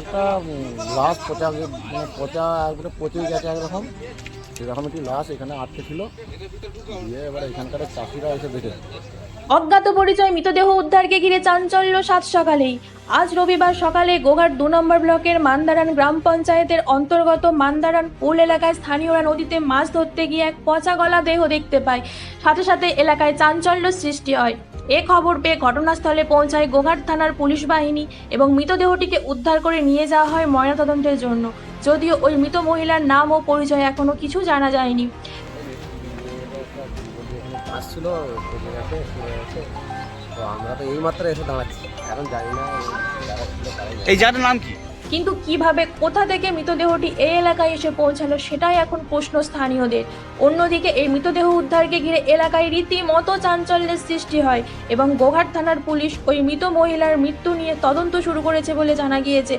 একটা লাশ পচা মানে পচা একবারে পচে গেছে একরকম। সেরকম একটি লাশ এখানে আটকে ছিল। দিয়ে এবার এখানকার চাষিরা এসে দেখেছে অজ্ঞাত পরিচয় মৃতদেহ উদ্ধারকে ঘিরে চাঞ্চল্য সাত সকালেই। আজ রবিবার সকালে গোঘাট দু নম্বর ব্লকের মান্দারান গ্রাম পঞ্চায়েতের অন্তর্গত মান্দারান পুল এলাকায় স্থানীয়রা নদীতে মাছ ধরতে গিয়ে এক পচা গলা দেহ দেখতে পায়। সাথে সাথে এলাকায় চাঞ্চল্য সৃষ্টি হয়। এ খবর পেয়ে ঘটনাস্থলে পৌঁছায় গোঘাট থানার পুলিশ বাহিনী এবং মৃতদেহটিকে উদ্ধার করে নিয়ে যাওয়া হয় ময়নাতদন্তের জন্য। যদিও ওই মৃত মহিলার নাম ও পরিচয় এখনও কিছু জানা যায়নি। আসছিল পচে গেছে শুয়ে গেছে। তো আমরা তো এইমাত্র এসে দাঁড়াচ্ছি। এখন জানি না যারা ছিল তারাই জানে। এই জায়গাটার নাম কি? কিন্তু কীভাবে, কোথা থেকে মৃতদেহটি এই এলাকায় এসে পৌঁছালো সেটাই এখন প্রশ্ন স্থানীয়দের। অন্যদিকে এই মৃতদেহ উদ্ধারকে ঘিরে এলাকায় রীতিমতো চাঞ্চল্যের সৃষ্টি হয় এবং গোঘাট থানার পুলিশ ওই মৃত মহিলার মৃত্যু নিয়ে তদন্ত শুরু করেছে বলে জানা গিয়েছে।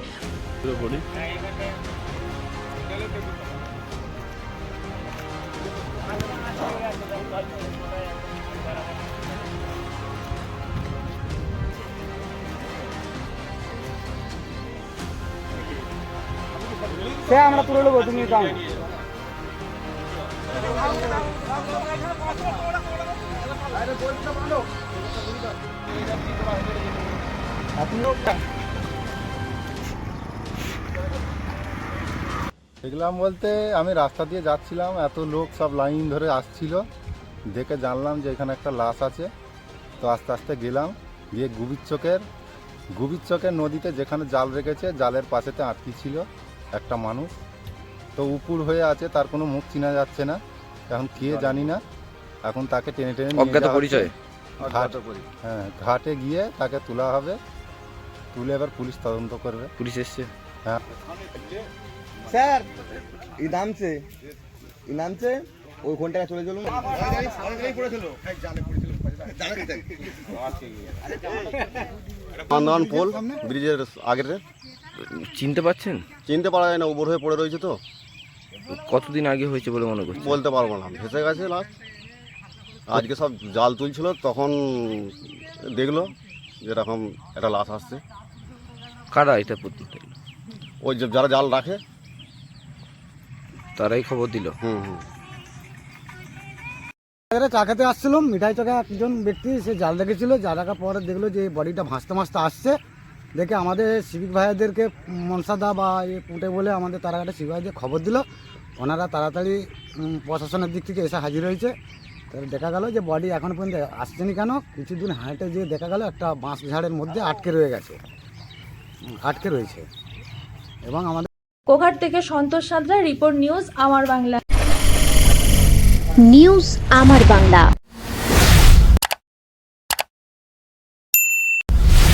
সে আমরা তুলে নেব, তুমি দাও। দেখলাম বলতে আমি রাস্তা দিয়ে যাচ্ছিলাম, এত লোক সব লাইন ধরে আসছিল। দেখে জানলাম যে এখানে একটা লাশ আছে। তো আস্তে আস্তে গেলাম, গিয়ে গুবির চোখের গুবির চোখের নদীতে যেখানে জাল রেখেছে, জালের পাশেতে আটকি ছিল। একটা মানুষ। তো উপুর হয়ে আছে তার কোনো মুখ চেনা যাচ্ছে না। এখন কে জানি না। এখন তাকে টেনে টেনে অজ্ঞাত পরিচয়? ঘাট হ্যাঁ ঘাটে গিয়ে তাকে তোলা হবে। তুলে এবার পুলিশ তদন্ত করবে। পুলিশ এসছে। হ্যাঁ। স্যার এই নামছে। এই নামছে ওই ঘন্টায় চলে চলুন আন্দোলন পোল ব্রিজের আগের। চিনতে পারছেন? চিনতে পারা যায় না ওপর হয়ে পড়ে রয়েছে তো। কতদিন আগে হয়েছে বলে মনে করছেন? বলতে পারব না ভেসে গেছে লাস্ট আজকে সব জাল তুলছিল তখন দেখল যেরকম একটা লাশ আসছে। কারা এটা পদ্ধতি ওই যে যারা জাল রাখে। তারাই খবর দিল? হুম হুম। এখানে চা আসছিলাম মিঠাই চকে একজন ব্যক্তি সে জাল দেখেছিল জাল রাখার পরে দেখল যে বডিটা ভাসতে ভাসতে আসছে। দেখে আমাদের সিভিক ভাইয়াদেরকে মনসাদা বা এ পুঁটে বলে আমাদের তারাঘাটে সিভিক ভাইদের খবর দিল। ওনারা তাড়াতাড়ি প্রশাসনের দিক থেকে এসে হাজির হয়েছে। তো দেখা গেল যে বডি এখন পর্যন্ত আসছেনি কেন? কিছুদিন হাঁটে যেয়ে দেখা গেল একটা বাঁশ ঝাড়ের মধ্যে আটকে রয়ে গেছে। আটকে রয়েছে। এবং আমাদের কোঘাট থেকে সন্তোষ সাঁতরা রিপোর্ট নিউজ আমার বাংলা। নিউজ আমার বাংলা।